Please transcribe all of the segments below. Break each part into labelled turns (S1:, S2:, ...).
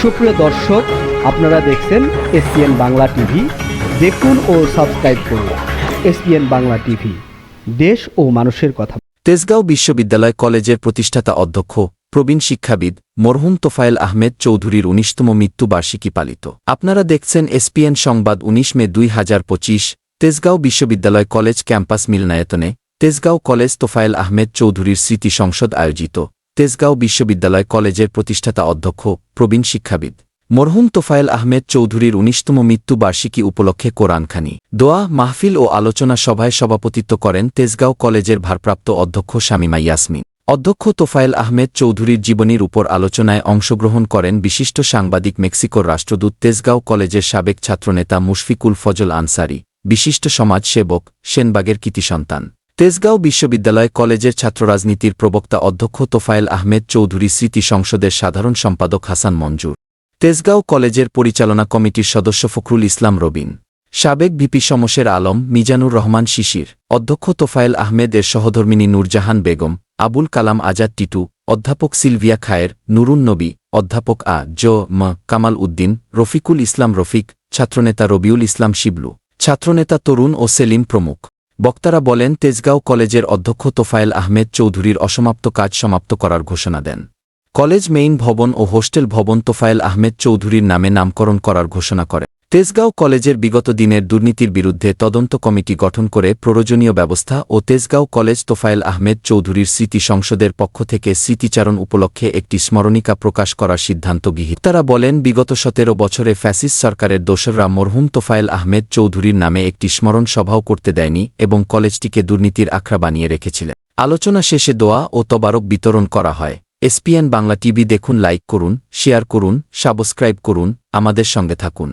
S1: সুপ্রিয় দর্শক, আপনারা দেখছেন এসপিএন বাংলা টিভি। দেখুন ও সাবস্ক্রাইব করুন এসপিএন বাংলা টিভি। দেশ ও মানুষের কথা।
S2: তেজগাঁও বিশ্ববিদ্যালয় কলেজের প্রতিষ্ঠাতা অধ্যক্ষ, প্রবীণ শিক্ষাবিদ মরহুম তোফায়েল আহমেদ চৌধুরীর উনিশতম মৃত্যুবার্ষিকী পালিত। আপনারা দেখছেন এসপিএন সংবাদ উনিশ মে দুই হাজার পঁচিশ, তেজগাঁও বিশ্ববিদ্যালয় কলেজ ক্যাম্পাস মিলনায়তনে। তেজগাঁও কলেজ তোফায়েল আহমেদ চৌধুরীর স্মৃতি সংসদ আয়োজিত। তেজগাঁও বিশ্ববিদ্যালয় কলেজের প্রতিষ্ঠাতা অধ্যক্ষ, প্রবীণ শিক্ষাবিদ। মরহুম তোফায়েল আহমেদ চৌধুরীর উনিশতম মৃত্যুবার্ষিকী উপলক্ষে কোরআনখানি। দোয়া, মাহফিল ও আলোচনা সভায় সভাপতিত্ব করেন তেজগাঁও কলেজের ভারপ্রাপ্ত অধ্যক্ষ শামিমা ইয়াসমিন। অধ্যক্ষ তোফায়েল আহমেদ চৌধুরীর জীবনীর উপর আলোচনায় অংশগ্রহণ করেন বিশিষ্ট সাংবাদিক, মেক্সিকোর রাষ্ট্রদূত, তেজগাঁও কলেজের সাবেক ছাত্রনেতা মুশফিকুল ফজল আনসারি। বিশিষ্ট সমাজসেবক, সেনবাগের কৃতিসন্তান তেজগাঁও বিশ্ববিদ্যালয় কলেজের ছাত্ররাজনীতির প্রবক্তা অধ্যক্ষ তোফায়েল আহমেদ চৌধুরী স্মৃতি সংসদের সাধারণ সম্পাদক হাসান মঞ্জুর, তেজগাঁও কলেজের পরিচালনা কমিটির সদস্য ফখরুল ইসলাম রবিন, সাবেক ভিপি শমশের আলম মিজানুর রহমান শিশির, অধ্যক্ষ তোফায়েল আহমেদ এর সহধর্মিনী নূরজাহান বেগম, আবুল কালাম আজাদ টিটু, অধ্যাপক সিলভিয়া খায়ের, নুরুন নবী, অধ্যাপক আ জ ম কামাল উদ্দিন, রফিকুল ইসলাম রফিক, ছাত্রনেতা রবিউল ইসলাম শিবলু, ছাত্রনেতা তরুণ ও সেলিম প্রমুখ। বক্তারা বলেন, তেজগাঁও কলেজের অধ্যক্ষ তোফায়েল আহমেদ চৌধুরীর অসমাপ্ত কাজ সমাপ্ত করার ঘোষণা দেন। কলেজ মেইন ভবন ও হোস্টেল ভবন তোফায়েল আহমেদ চৌধুরীর নামে নামকরণ করার ঘোষণা করে তেজগাঁও কলেজের বিগত দিনের দুর্নীতির বিরুদ্ধে তদন্ত কমিটি গঠন করে প্রয়োজনীয় ব্যবস্থা ও তেজগাঁও কলেজ তোফায়েল আহমেদ চৌধুরীর স্মৃতি সংসদের পক্ষ থেকে স্মৃতিচারণ উপলক্ষে একটি স্মরণিকা প্রকাশ করার সিদ্ধান্ত গৃহীত। তারা বলেন, বিগত সতেরো বছরে ফ্যাসিস সরকারের দোসররা মরহুম তোফায়েল আহমেদ চৌধুরীর নামে একটি স্মরণ সভাও করতে দেয়নি এবং কলেজটিকে দুর্নীতির আখড়া বানিয়ে রেখেছিলেন। আলোচনা শেষে দোয়া ও তবারক বিতরণ করা হয়। এসপিএন বাংলা টিভি দেখুন, লাইক করুন, শেয়ার করুন, সাবস্ক্রাইব করুন, আমাদের সঙ্গে থাকুন।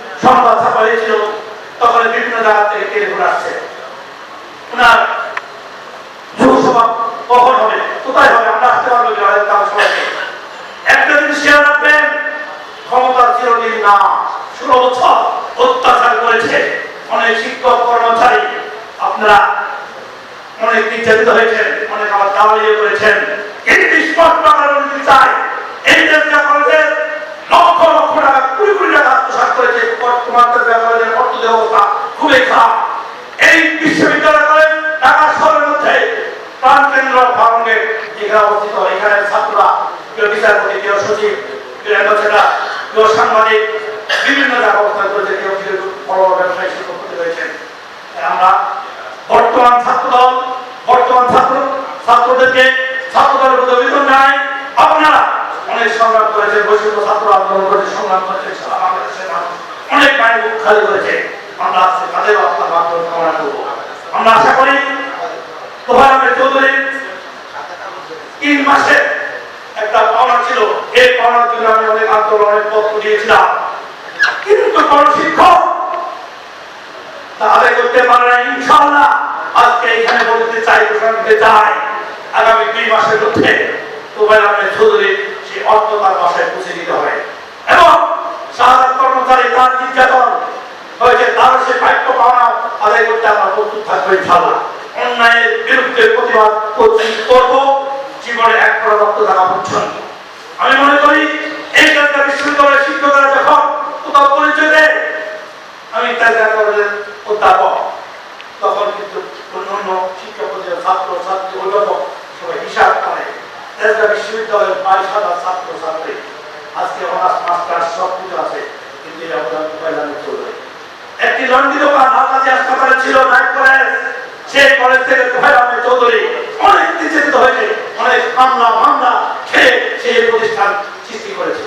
S3: সংবাদ ছাপা হয়েছিল তখন বিভিন্ন জায়গা থেকে টেলিফোন আসছে। ওনার কখন হবে? কোথায় হবে? আমরা আসতে পারব তার সবাইকে একটা জিনিস খেয়াল রাখবেন, ক্ষমতা চিরদিন না। ষোলো বছর অত্যাচার করেছে অনেক শিক্ষক, কর্মচারী। আপনারা অনেক নির্যাতিত হয়েছেন, অনেক আবার দাঁড়িয়ে করেছেন। কিন্তু স্পষ্ট আমরা চাই, এই লক্ষ এই বিশ্ববিদ্যালয় মধ্যে অবস্থিত, এখানে ছাত্ররা কেউ সাংবাদিক, বিভিন্ন জায়গা অবস্থান বড় ব্যবসায়ী শিল্পপতি রয়েছেন। আমরা বর্তমান ছাত্র বর্তমান ছাত্র ছাত্রদেরকে ছাত্র দলের প্রতি জানাই। আপনারা অনেক সংগ্রাম করেছেন বৈষম্য ছাত্র আন্দোলন করেছে, সংগ্রাম করেছে অনেক মায়ের বুক খালি করেছে। আমরা আজকে তাদেরও আপনার মাধ্যমে কামনা করব। আমরা আশা করি তোহার আহমেদ চৌধুরী তিন মাসে একটা পাওনা ছিল। এই পাওনার জন্য আমি অনেক আন্দোলন, অনেক পত্র দিয়েছিলাম। কিন্তু কোন শিক্ষক তা করতে পারে না ইনশাআল্লাহ আজকে এখানে বলতে চাই, ঘোষণা দিতে চাই, আগামী দুই মাসের মধ্যে তোবাইল আহমেদ চৌধুরী সেই অর্থ তার বাসায় পৌঁছে দিতে হবে। এবং সাধারণ কর্মচারী, তার নির্যাতন হয়েছে তার সে ভাগ্য পাওনা আদায় করতে আমরা প্রস্তুত থাকব, ইনশাআল্লাহ। অন্যায়ের বিরুদ্ধে প্রতিবাদ করব। জীবনে এক কড়া রক্ত থাকা পর্যন্ত আমি মনে করি, এই কলকাতা বিশ্ববিদ্যালয়ের শিক্ষকরা যখন কোথাও পরিচয় দেয়, আমি তেজগাঁ কলেজের অধ্যাপক। তখন কিন্তু অন্য অন্য শিক্ষা প্রতিষ্ঠান ছাত্র, ছাত্রী, অভিভাবক, সবাই হিসাব করে। তেজগাঁ বিশ্ববিদ্যালয়ের বাইশ হাজার ছাত্র ছাত্রী আজকে অনার্স মাস্টার সব কিছু আছে, কিন্তু এই অবদান পয়লামে চলবে একটি লন্ডি দোকান আলমাজি হাসপাতালে ছিল নাইট কলেজ। সেই কলেজ থেকে পয়লামে চৌধুরী অনেক নির্যাতিত হয়েছে, অনেক মামলা মামলা খেয়ে সেই প্রতিষ্ঠান সৃষ্টি করেছে।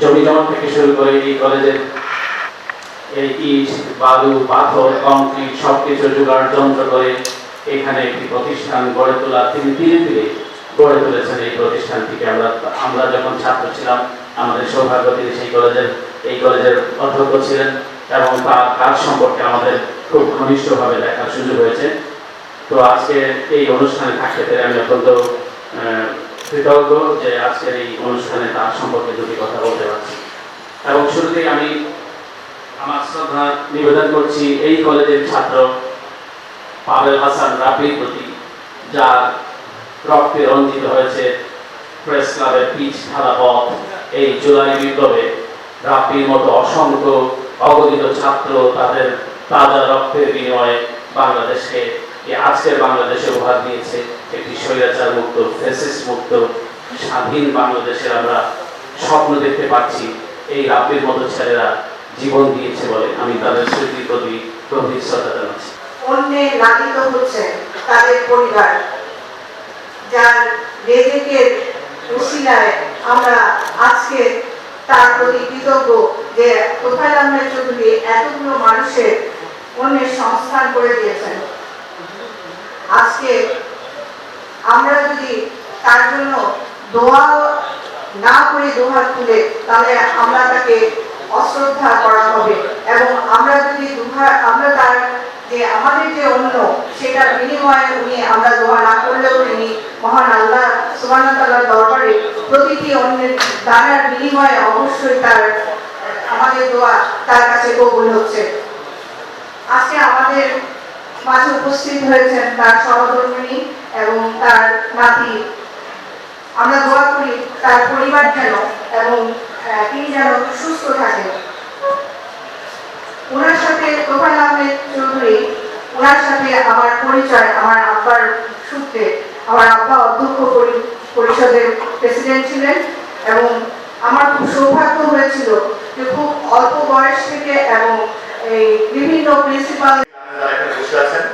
S4: জমি জমা থেকে শুরু করে এই কলেজের এই ইট, বালু, পাথর, কংক্রিট সবকিছু জোগাড়, যন্ত্র করে এখানে একটি প্রতিষ্ঠান গড়ে তোলা। তিনি ধীরে ধীরে গড়ে তুলেছেন এই প্রতিষ্ঠানটিকে আমরা আমরা যখন ছাত্র ছিলাম, আমাদের সৌভাগ্য তিনি সেই কলেজের, এই কলেজের অধ্যক্ষ ছিলেন এবং তার কাজ সম্পর্কে আমাদের খুব ঘনিষ্ঠভাবে দেখার সুযোগ হয়েছে। তো আজকে এই অনুষ্ঠানে থাকতে পেরে আমি অত্যন্ত কৃতজ্ঞ যে আজকের এই অনুষ্ঠানে তার সম্পর্কে দুটি কথা বলতে পারছি। এবং শুরুতেই আমি আমার শ্রদ্ধা নিবেদন করছি, এই কলেজের ছাত্র পাবেল হাসান রাবির প্রতি, যার রক্তে রঞ্জিত হয়েছে প্রেস ক্লাবের পিচ ঢালা পথ এই জুলাই বিপ্লবে রাপির মতো অসংখ্য অগণিত ছাত্র তাদের তাজা রক্তের বিনিময়ে বাংলাদেশকে আজকের বাংলাদেশে উপহার দিয়েছে একটি স্বৈরাচার মুক্ত ফেসিস মুক্ত স্বাধীন বাংলাদেশের আমরা স্বপ্ন দেখতে পাচ্ছি। এই রাপির মতো ছেলেরা জীবন দিয়েছে বলে আমি তাদের স্মৃতির প্রতি গভীর শ্রদ্ধা জানাচ্ছি।
S5: অন্যে লালিত হচ্ছে তাদের পরিবার। যার রেজেকের উশিলায় আমরা আজকে তার প্রতি কৃতজ্ঞ যে তোফাইল আহমেদ চৌধুরী এতগুলো মানুষের অন্যের সংস্থান করে দিয়েছেন। আজকে আমরা যদি তার জন্য দোয়া না করে দোহাত তুলে, তাহলে আমরা তাকে অশ্রদ্ধা করা হবে এবং আমরা যদি দুহা আমরা তার যে আমাদের যে অন্য সেটার বিনিময়ে উনি আমরা দোয়া না করলেও তিনি মহান আল্লাহ সুবাহ তাল্লাহ দরবারে প্রতিটি অন্যের দানার বিনিময়ে অবশ্যই তার, আমাদের দোয়া তার কাছে কবুল হচ্ছে। আজকে আমাদের মাঝে উপস্থিত হয়েছেন তার সহধর্মিনী এবং তার নাতি। আমরা দোয়া করি তার পরিবার যেন এবং তিনি যেন সুস্থ থাকেন। ওনার সাথে তোফাল আহমেদ চৌধুরী, ওনার সাথে আমার পরিচয়, আমার আব্বার সূত্রে, আমার আব্বা অধ্যক্ষ পরি- পরিষদের প্রেসিডেন্ট ছিলেন এবং আমার খুব সৌভাগ্য হয়েছিল যে খুব অল্প বয়স থেকে এবং এই বিভিন্ন প্রিন্সিপাল
S6: বসে আছেন,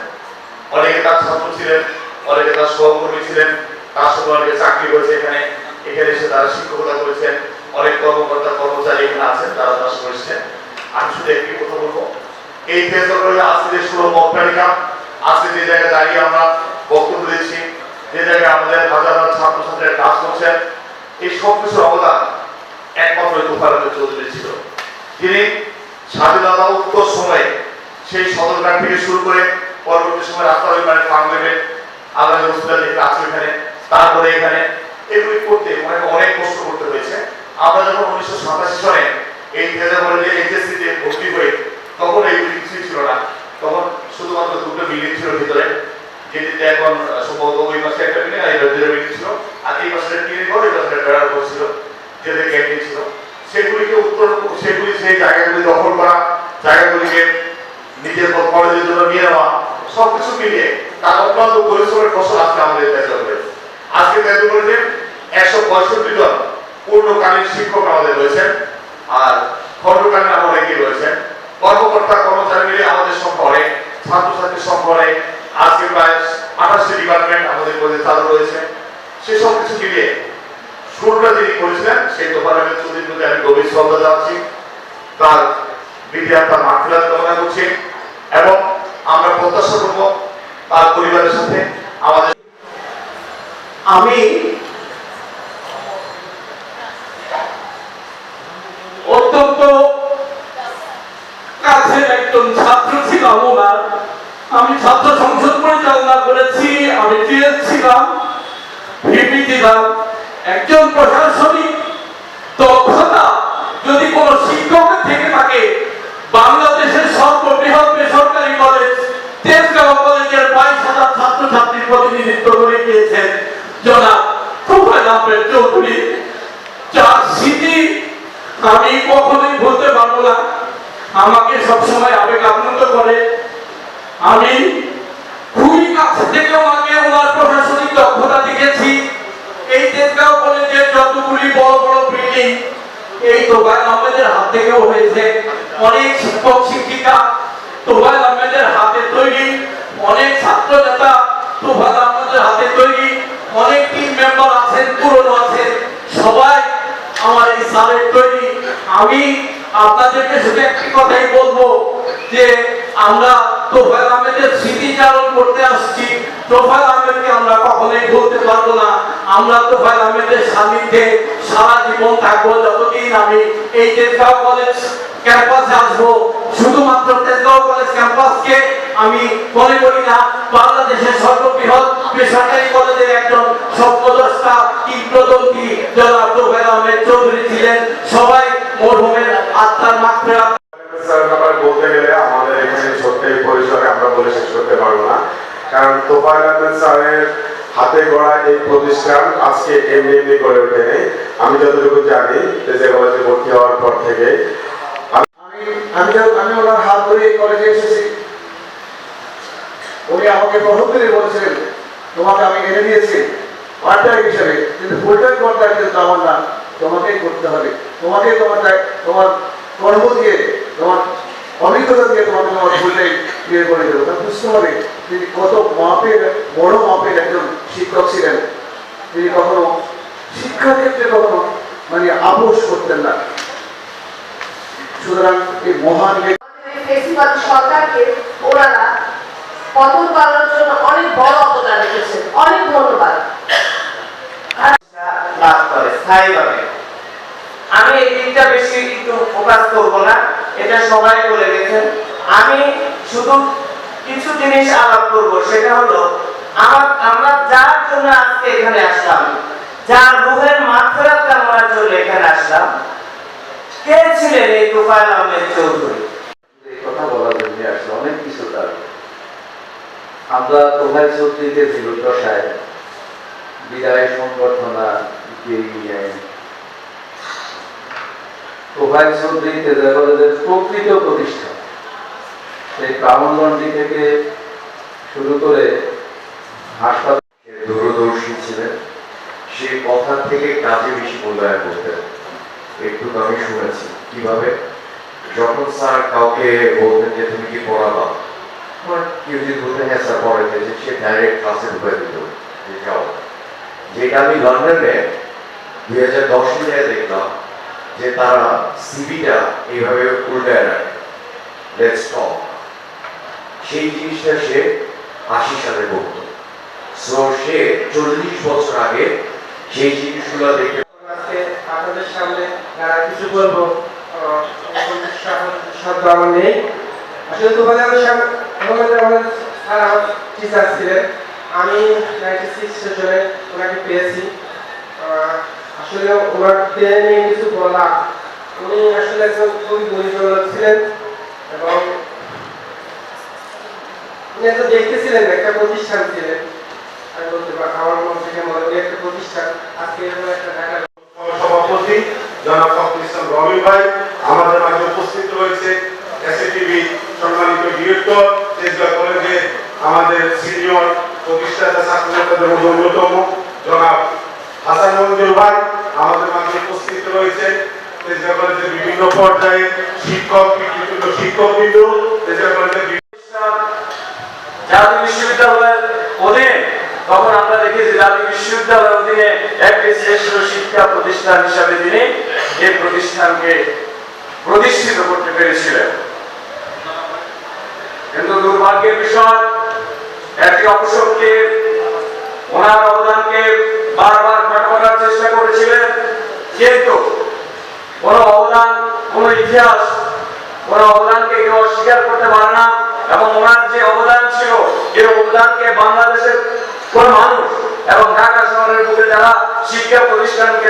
S6: অনেকে তার ছাত্র ছিলেন, অনেকে তার সহকর্মী ছিলেন, তার সাথে অনেকে চাকরি করেছে এখানে এখানে এসে তারা শিক্ষকতা করেছেন, অনেক কর্মকর্তা, কর্মচারী এখানে আছেন, তারা সঙ্গে এসেছেন। আমি শুধু একটি কথা বলব, এই আজকে যে মত তালিকা আজকে যে জায়গায় দাঁড়িয়ে আমরা যে জায়গায় আমাদের হাজার হাজার ছাত্রছাত্রীরা কাজ করছেন। এই সব কিছুর অবদান একমাত্র তুফার চৌধুরী ছিল। যিনি স্বাধীনতা উত্তর সময়ে সেই সদরঘাট থেকে শুরু করে পরবর্তী সময় রাস্তার ওই পারে ফার্ম লেভেল আলাদা হসপিটাল যেগুলো আছে এখানে, তারপরে এখানে এগুলি করতে অনেক অনেক কষ্ট করতে হয়েছে। আমরা যখন উনিশশো সাতাশি সনে এই তেজা কলেজে এইচএসসি তে ভর্তি হয়ে তখন এইগুলি কিছুই ছিল না। তখন শুধুমাত্র দুটো বিল্ডিং ছিল ভিতরে, যেটিতে এখন সম্ভবত ওই পাশে একটা বিল্ডিং আর এই দুটো বিল্ডিং ছিল আর এই পাশে টিনের ঘর এই পাশে বেড়ার ঘর ছিল যেটা ক্যান্টিন ছিল। সেগুলিকে উত্তর সেগুলি সেই জায়গাগুলি দখল করা, জায়গাগুলিকে নিজের কলেজের জন্য নিয়ে নেওয়া, সবকিছু মিলিয়ে তার অত্যন্ত পরিশ্রমের ফসল আজকে আমাদের তেজল রয়েছে আজকে তেজল কলেজে একশো পঁয়ষট্টি জন পূর্ণকালীন শিক্ষক আমাদের রয়েছেন, আর খণ্ডকালীন আরও অনেকেই রয়েছেন। কর্মকর্তা, কর্মচারী মিলে আমাদের অনেক ছাত্রছাত্রীর অনেক আজকে প্রায় আঠাশটি ডিপার্টমেন্ট আমাদের কলেজে চালু রয়েছে। সেসব কিছু মিলিয়ে শুরুটা যিনি করেছিলেন, সেই তোফানের চৌধুরীর প্রতি আমি গভীর শ্রদ্ধা যাচ্ছি তার বিদ্যা তার মাফিলাত কামনা করছি এবং আমরা প্রত্যাশা করব তার পরিবারের সাথে আমাদের
S7: আমি অত্যন্ত কাছের একজন ছাত্র ছিলাম ওনার আমি ছাত্র সংসদ পরিচালনা করেছি আমি টিএস ছিলাম ভিপি ছিলাম একজন প্রশাসনিক দক্ষতা যদি কোনো শিক্ষকের থেকে থাকে বাংলাদেশের সর্ববৃহৎ বেসরকারি কলেজ তেজগাঁও কলেজের বাইশ হাজার ছাত্রছাত্রীর প্রতিনিধিত্ব করে গিয়েছেন জনাব তুফাইল আহমেদ চৌধুরী, যার স্মৃতি আমি কখনোই ভুলতে পারব না, আমাকে সবসময় আবেগ আনন্দ করে। আমি খুবই কাছে থেকে ওনাকে ওনার প্রশাসনিক দক্ষতা দেখেছি। এই তেজগাঁও কলেজের যতগুলি বড় বড় বিল্ডিং এই তোবাইল আহমেদের হাত থেকেও হয়েছে। অনেক শিক্ষক, শিক্ষিকা তোবাইল আহমেদের হাতে তৈরি, অনেক ছাত্র নেতা অনেক টিম মেম্বার আছেন, পুরনো আছেন। সবাই আমার এই স্যারের তৈরি। আমি আপনাদেরকে শুধু একটি কথাই বলব যে আমরা তোফায়েল আহমেদের স্মৃতিচারণ করতে আসছি। তোফায়েল আহমেদকে আমরা কখনোই ভুলতে পারব না। আমরা তোফায়েল আহমেদের সান্নিধ্যে সারা জীবন থাকব, যতদিন আমি এই তেজগাঁও কলেজ ক্যাম্পাসে আসব। শুধুমাত্র তেজগাঁও কলেজ ক্যাম্পাসকে আমি মনে করি না, বাংলাদেশের সর্ববৃহৎ বেসরকারি কলেজের একজন স্বপ্নদ্রষ্টা কিংবদন্তি জনাব তোফায়েল আহমেদ চৌধুরী ছিলেন। সবাই মরহুমের আত্মার মাত্রা
S8: বলতে গেলে আমাদের এখানে ছোট্ট এই পরিসরে আমরা বলে শেষ করতে পারব না কারণ তোফায়েল আহমেদ স্যারের হাতে গড়া এই প্রতিষ্ঠান আজকে এমনি এমনি গড়ে ওঠেনি আমি যতটুকু জানি যে কলেজে ভর্তি হওয়ার পর থেকে
S9: আমি আমি ওনার হাত ধরে এই কলেজে এসেছি। উনি আমাকে প্রথম দিনই বলেছিলেন, তোমাকে আমি এনে দিয়েছি পার্ট টাইম হিসেবে, কিন্তু ফুল টাইম করতে কিন্তু আমার না। তোমাকেই করতে হবে। তোমাকে তোমার তোমার কর্ম দিয়ে তোমার অভিজ্ঞতা দিয়ে তোমাকে তোমার টাইম বিয়ে করে দেবো তা বুঝতে হবে তিনি কত মাপের বড় মাপের একজন শিক্ষক ছিলেন। তিনি কখনো শিক্ষার ক্ষেত্রে কখনো মানে আপোষ করতেন না। সুতরাং এই মহান
S10: সরকারকে ওনারা পতন করার জন্য অনেক বড় অবদান রেখেছেন। অনেক ধন্যবাদ।
S11: লাভ করে স্থায়ীভাবে। আমি এই দিকটা বেশি কিন্তু ফোকাস করব না। এটা সবাই বলে গেছেন। আমি শুধু কিছু জিনিস আলাপ করব, সেটা হলো, আমার, আমরা যার জন্য আজকে এখানে আসলাম, যার রুহের মাত্রাত কামনার জন্য এখানে আসলাম, কে ছিলেন এই তোফায়েল আহমেদ চৌধুরী?
S12: কথা বলার জন্য আসলে অনেক কিছু তার। আমরা তোভাই চৌধুরীকে দশায় বিদায় সংগঠনা দিয়ে প্রকৃত প্রতিষ্ঠা। সেই প্রামণগঞ্জি থেকে শুরু করে হাসপাতাল
S8: দূরদর্শী ছিলেন। সেই কথা থেকে কাজে বেশি মূল্যায়ন করতেন। একটু আমি শুনেছি। কীভাবে? যখন স্যার কাউকে বলতেন যে, তুমি কি পড়াবা? আমার কেউ যদি বলতে হ্যাঁ স্যার পড়াইতে সে ডাইরেক্ট ক্লাসে ঢুকে দিত। যে, যাও। যেটা আমি লন্ডনে দুই হাজার দশ সালে দেখলাম যে তারা সিবিটা এইভাবে উল্টায় রাখে। সেই জিনিসটা সে আশি সালে করতো। সো সে চল্লিশ বছর আগে সেই জিনিসগুলো দেখে
S11: আপনাদের সামনে কিছু বলব শব্দ- আমার নেই। আসলে তোমাদের টিচার ছিলেন। আমি নাইনটি সিক্স সেশনে ওনাকে পেয়েছি। আসলে ওনাকে নিয়ে কিছু বলা উনি আসলে একজন খুবই গুণীজন ছিলেন এবং উনি তো দেখতেছিলেন একটা প্রতিষ্ঠান ছিলেন। আমি বলতে পারি, আমার মন থেকে মনে করি একটা প্রতিষ্ঠান। আজকে এরকম একটা ঢাকা
S8: সভাপতি, জনাব ফখরুল ইসলাম রবি ভাই, আমাদের মাঝে উপস্থিত রয়েছে এসএটিভি সম্মানিত ডিরেক্টর তেজগাঁ কলেজে আমাদের সিনিয়র প্রতিষ্ঠাতা ছাত্র নেতাদের অন্যতম জনাব হাসান মঞ্জুর ভাই, আমাদের মাঝে উপস্থিত তেজগাঁ কলেজের বিভিন্ন পর্যায়ে শিক্ষক কৃতিত্ব শিক্ষক বিন্দু কলেজের
S7: জাতীয় বিশ্ববিদ্যালয়ের অধীনে তখন আমরা দেখেছি জাতীয় বিশ্ববিদ্যালয়ের অধীনে একটি শ্রেষ্ঠ শিক্ষা প্রতিষ্ঠান হিসাবে তিনি এই প্রতিষ্ঠানকে প্রতিষ্ঠিত করতে পেরেছিলেন। কিন্তু দুর্ভাগ্যের বিষয়, একটি অপসরকে ওনার অবদানকে বারবার ঘটা করার চেষ্টা করেছিলেন, কিন্তু কোন অবদান, কোন ইতিহাস, কোন অবদানকে কেউ অস্বীকার করতে পারে না, এবং ওনার যে অবদান ছিল এই অবদানকে বাংলাদেশের কোন মানুষ এবং ঢাকা শহরের বুকে যারা শিক্ষা প্রতিষ্ঠানকে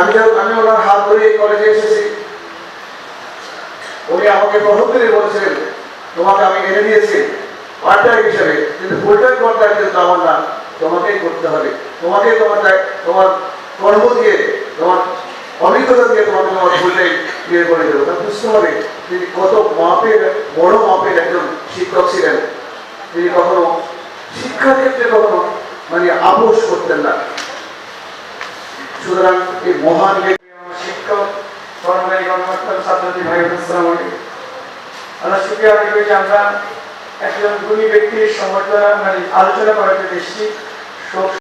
S9: আমি আমি ওনার হাত ধরে কলেজে এসেছি। উনি আমাকে প্রথম দিনই বলেছিলেন, তোমাকে আমি এনে দিয়েছি। পার্ট হিসেবে কিন্তু ফুল টাইম কিন্তু আমার না তোমাকেই করতে হবে। তোমাকে তোমার তোমার কর্ম দিয়ে, তোমার অভিজ্ঞতা দিয়ে তোমাকে তোমার ফুল টাইম করে দেবো। তা বুঝতে হবে তিনি কত মাপের, বড় মাপের একজন শিক্ষক ছিলেন। তিনি কখনো শিক্ষার ক্ষেত্রে কখনো মানে আপোষ করতেন না। সুতরাং এই মহান
S11: শিক্ষক কর্মকর্তা, ছাত্রছাত্রী ভাই আসসালামু আলাইকুম। করি আমরা একজন গুণী ব্যক্তির সংবর্ধনা মানে আলোচনা করাতে এসেছি। শোক